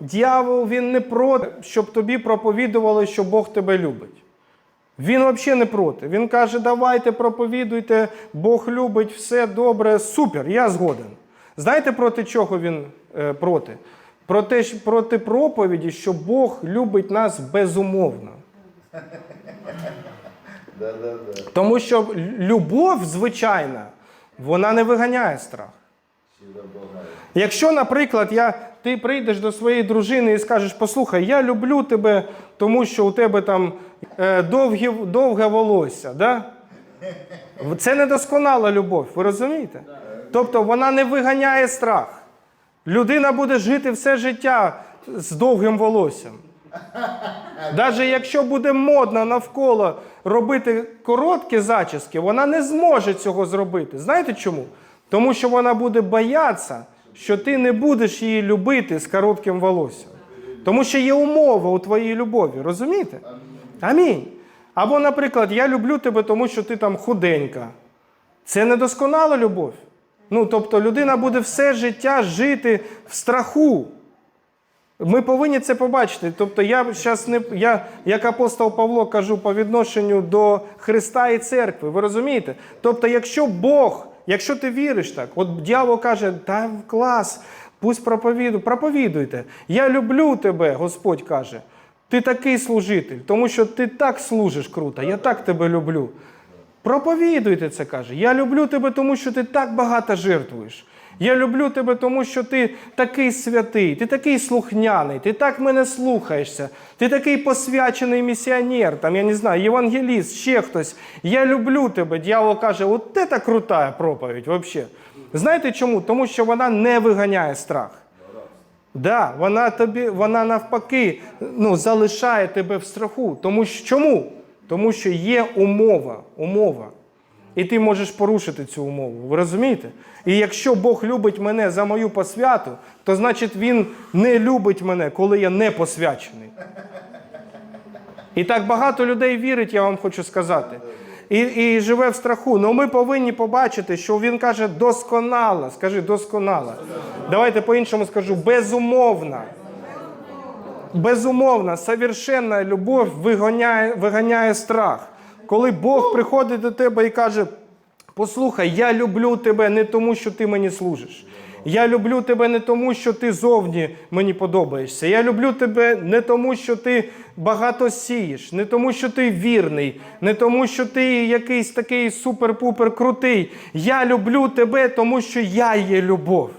дьявол він не проти, щоб тобі проповідували, що Бог тебе любить. Він взагалі не проти. Він каже: давайте проповідуйте, Бог любить, все добре, супер, я згоден. Знаєте, проти чого він е, проти? Проти, проти проповіді, що Бог любить нас безумовно. Тому що любов, звичайна, вона не виганяє страх. Якщо, наприклад, я, ти прийдеш до своєї дружини і скажеш, послухай, я люблю тебе, тому що у тебе там е, довгі, довге волосся, да? це недосконала любов, ви розумієте? Тобто вона не виганяє страх. Людина буде жити все життя з довгим волоссям. Навіть якщо буде модно навколо робити короткі зачіски, вона не зможе цього зробити. Знаєте чому? Тому що вона буде боятися, що ти не будеш її любити з коротким волоссям. Тому що є умова у твоїй любові, розумієте? Амінь. Або, наприклад, я люблю тебе, тому що ти там худенька. Це недосконала любов. Ну, тобто людина буде все життя жити в страху. Ми повинні це побачити. Тобто, я зараз не я, як апостол Павло, кажу по відношенню до Христа і церкви. Ви розумієте? Тобто, якщо Бог, якщо ти віриш так, от дьявол каже, та клас, пусть проповідуй, проповідуйте. Я люблю тебе, Господь каже. Ти такий служитель, тому що ти так служиш круто, я так тебе люблю. Проповідуйте це, каже. Я люблю тебе, тому що ти так багато жертвуєш. Я люблю тебе, тому що ти такий святий, ти такий слухняний, ти так мене слухаєшся, ти такий посвячений місіонер, там, я не знаю, євангеліст, ще хтось. Я люблю тебе. Дьявол каже, от це крута проповідь взагалі. Знаєте чому? Тому що вона не виганяє страх. Да, вона тобі, вона навпаки ну, залишає тебе в страху. Тому що чому? Тому що є умова, умова. І ти можеш порушити цю умову. Ви розумієте? І якщо Бог любить мене за мою посвяту, то значить Він не любить мене, коли я не посвячений. І так багато людей вірить, я вам хочу сказати. І, і живе в страху. Ну ми повинні побачити, що він каже досконала. Скажи, досконала. Давайте по-іншому скажу, безумовна. Безумовна, совершенна любов виганяє, виганяє страх. Коли Бог приходить до тебе і каже: Послухай, я люблю тебе не тому, що ти мені служиш. Я люблю тебе не тому, що ти зовні мені подобаєшся. Я люблю тебе не тому, що ти багато сієш, не тому, що ти вірний, не тому, що ти якийсь такий супер-пупер крутий. Я люблю тебе, тому що я є любов.